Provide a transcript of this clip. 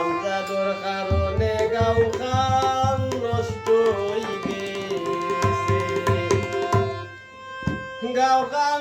আমজাদর কারণে গাঁও খান নষ্ট হয়ে খান